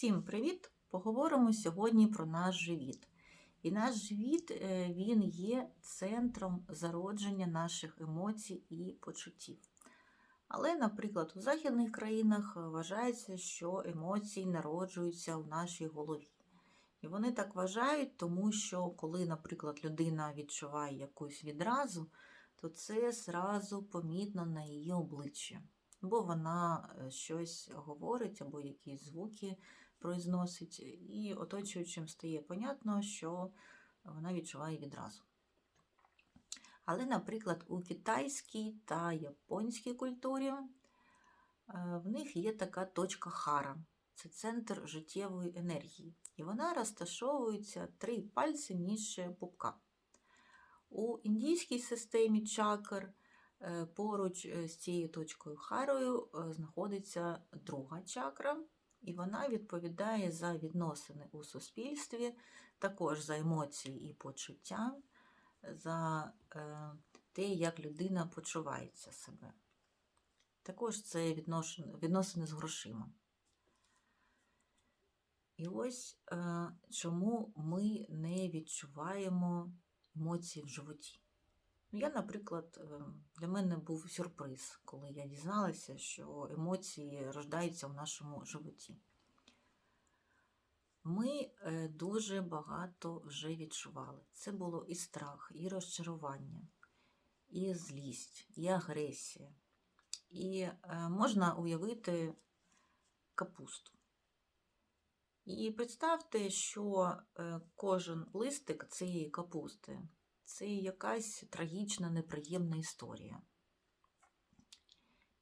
Всім привіт! Поговоримо сьогодні про наш живіт. І наш живіт е, він є центром зародження наших емоцій і почуттів. Але, наприклад, у західних країнах вважається, що емоції народжуються в нашій голові. І вони так вважають, тому що коли, наприклад, людина відчуває якусь відразу, то це зразу помітно на її обличчі. Бо вона е, щось говорить або якісь звуки произносить, і оточуючим стає понятно, що вона відчуває відразу. Але, наприклад, у китайській та японській культурі е, в них є така точка хара це центр життєвої енергії. І вона розташовується три пальці ніже пупка. У індійській системі чакр поруч е, з цією точкою харою знаходиться друга чакра, і вона відповідає за відносини у суспільстві, також за емоції і почуття, за е, те, як людина почувається себе. Також це відносини з грошима. І ось е, чому ми не відчуваємо емоції в животі. Ну, Я, наприклад, е, для мене був сюрприз, коли я дізналася, що емоції рождаються в нашому животі. Ми е, дуже багато вже відчували. Це було і страх, і розчарування, і злість, і агресія. І е, можна уявити капусту. І представте, що кожен листик цієї капусти це якась трагічна, неприємна історія.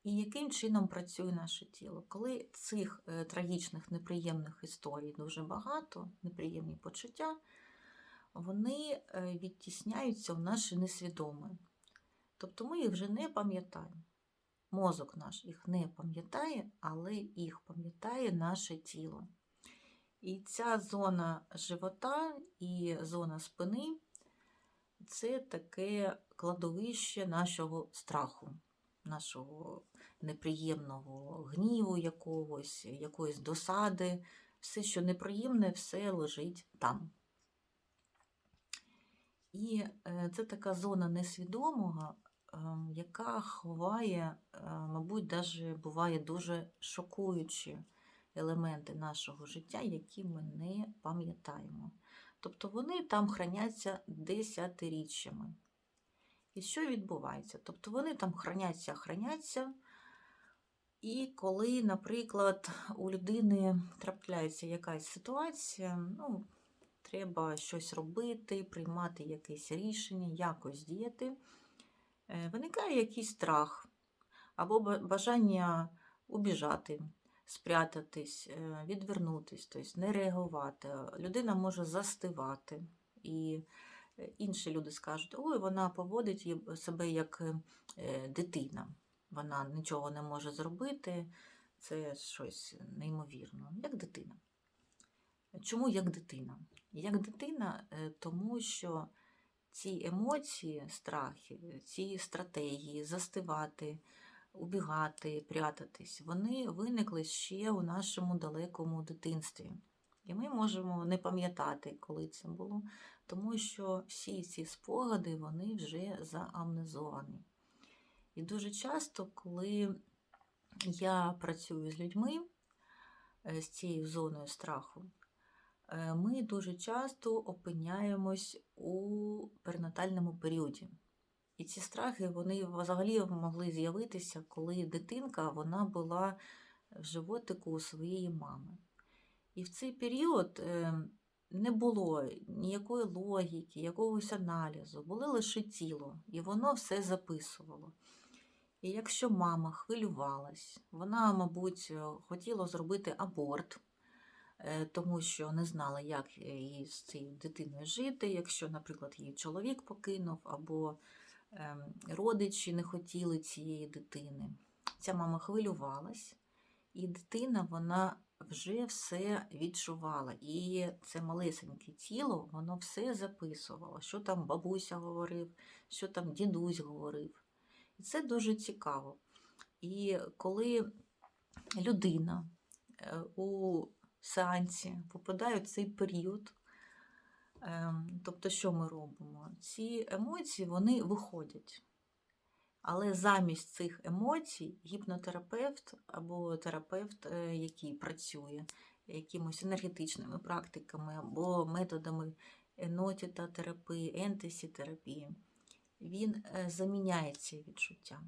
І яким чином працює наше тіло? Коли цих е, трагічних, неприємних історій дуже багато, неприємні почуття, вони е, відтісняються в наше несвідоме. Тобто ми їх вже не пам'ятаємо. Мозок наш їх не пам'ятає, але їх пам'ятає наше тіло. І ця зона живота і зона спини це таке кладовище нашого страху, нашого неприємного гніву якогось, якоїсь досади. Все, що неприємне, все лежить там. І е, це така зона несвідомого, ем, яка ховає, е, мабуть, навіть буває дуже шокуючі елементи нашого життя, які ми не пам'ятаємо. Тобто вони там храняться десятиріччями. І що відбувається? Тобто вони там храняться, храняться. І коли, наприклад, у людини трапляється якась ситуація, ну, треба щось робити, приймати якесь рішення, якось діяти, е, виникає якийсь страх або бажання убіжати спрятатись, е, відвернутись, тобто не реагувати. Людина може застивати. І е, інші люди скажуть, ой, вона поводить себе як е, дитина. Вона нічого не може зробити, це щось неймовірно, як дитина. Чому як дитина? Як дитина, тому що ці емоції, страхи, ці стратегії застивати, убігати, прятатись, вони виникли ще у нашому далекому дитинстві. І ми можемо не пам'ятати, коли це було, тому що всі ці спогади вони вже заамнезовані. І дуже часто, коли я працюю з людьми е, з цією зоною страху, е, ми дуже часто опиняємось у перинатальному періоді. І ці страхи вони взагалі могли з'явитися, коли дитинка вона була в животику у своєї мами. І в цей період е, не було ніякої логіки, якогось аналізу, було лише тіло, і воно все записувало. І якщо мама хвилювалась, вона, мабуть, хотіла зробити аборт, е, тому що не знала, як їй з цією дитиною жити, якщо, наприклад, її чоловік покинув, або родичі не хотіли цієї дитини. Ця мама хвилювалась, і дитина вона вже все відчувала. І це малесеньке тіло, воно все записувало, що там бабуся говорив, що там дідусь говорив. І це дуже цікаво. І коли людина е, у сеансі, попадаю в цей період. Ем, Тобто, що ми робимо? Ці емоції вони виходять. Але замість цих емоцій гіпнотерапевт або терапевт, е, який працює якимось енергетичними практиками або методами енотітатерапії, ентесітерапії, він е, заміняє ці відчуття.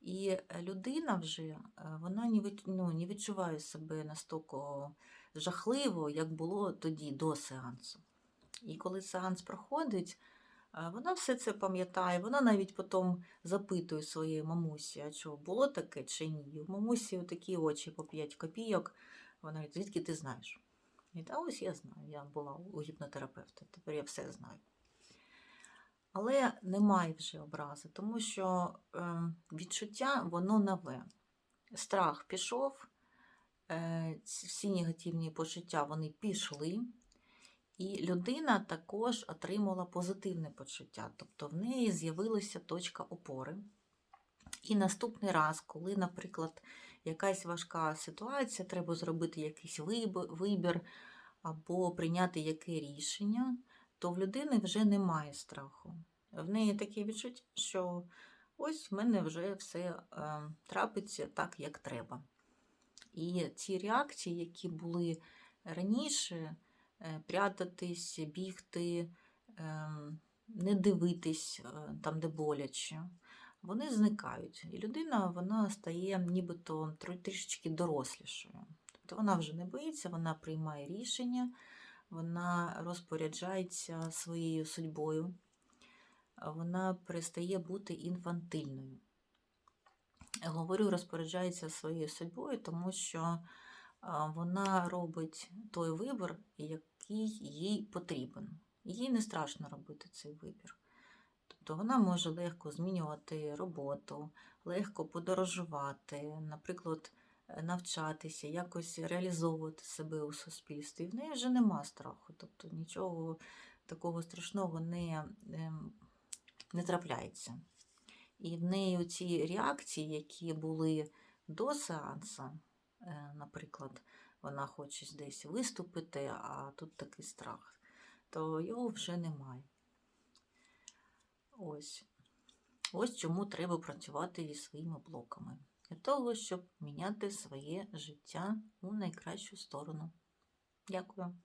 І людина вже е, вона не від- ну, не відчуває себе настільки жахливо, як було тоді до сеансу. І коли сеанс проходить, Вона все це пам'ятає, вона навіть потім запитує своєї мамусі, а що, було таке чи ні. У мамусі такі очі по 5 копійок. Вона говорить, звідки ти знаєш? І та ось я знаю, я була у гіпнотерапевта, тепер я все знаю. Але немає вже образи, тому що е, відчуття воно нове. Страх пішов, е, всі негативні почуття вони пішли. І людина також отримала позитивне почуття, тобто в неї з'явилася точка опори. І наступний раз, коли, наприклад, якась важка ситуація, треба зробити якийсь вибір або прийняти яке рішення, то в людини вже немає страху. В неї таке відчуття, що ось в мене вже все е, трапиться так, як треба. І ці реакції, які були раніше, прятатись, бігти, ем, не дивитись е, там, де боляче, вони зникають. І людина вона стає нібито трішечки дорослішою. Тобто вона вже не боїться, вона приймає рішення, вона розпоряджається своєю судьбою, вона перестає бути інфантильною. Говорю, розпоряджається своєю судьбою, тому що вона робить той вибір, який їй потрібен. Їй не страшно робити цей вибір. Тобто вона може легко змінювати роботу, легко подорожувати, наприклад, е, навчатися, якось реалізовувати себе у суспільстві. В неї вже нема страху, тобто нічого такого страшного не, ем, не трапляється. І в неї ці реакції, які були до сеансу, наприклад, вона хоче десь виступити, а тут такий страх, то його вже немає. Ось. Ось чому треба працювати зі своїми блоками. Для того, щоб міняти своє життя у найкращу сторону. Дякую.